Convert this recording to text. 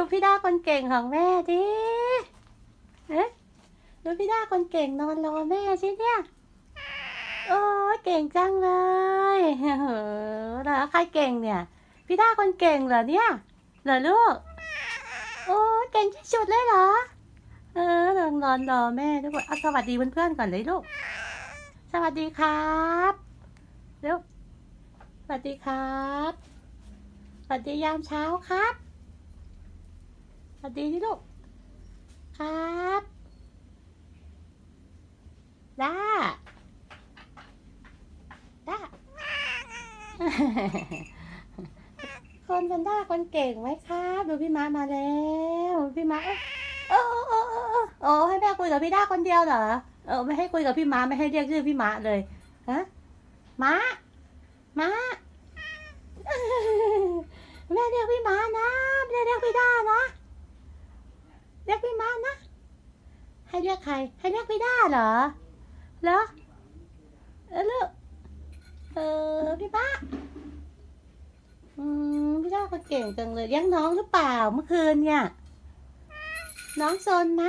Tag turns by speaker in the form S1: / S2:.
S1: ดูพี่ด้าคนเก่งของแม่ดิเอ๊ะดูพี่ด้าคนเก่งนอนรอแม่สิเนี่ย โอ้เก่งจังเลยเฮ้อแล้วใครเก่งเนี่ย พี่ด้าคนเก่งเหรอเนี่ย เหรอลูก โอ้เก่งที่สุดเลยเหรอ เออนอนนอนรอแม่ทุกคนเอาสวัสดีเพื่อนๆก่อนเลยลูก สวัสดีครับเร็วสวัสดีครับ สวัสดียามเช้าครับ วัสดีที่ลูก ครับด้าด้าคนเป็นด้าคนเก่งไหมครับดูพี่ม้ามาแล้วพี่ม้าเออเออเออเออโอ้ให้แม่คุยกับพี่ด้าคนเดียวเหรอเออไม่ให้คุยกับพี่ม้าไม่ให้เรียกชื่อพี่ม้าเลยฮะม้าม้าแม่เรียกพี่ม้านะไม่ได้เรียกพี่ด้านะ เรียกพี่ม้านะ ให้เรียกใคร ให้เรียกพี่ด้าเหรอเหรอเออลูกเออพี่ป้าอืมพี่ด้าคนเก่งจังเลยเลี้ยงน้องหรือเปล่าเมื่อคืนเนี่ย น้องโซนไหม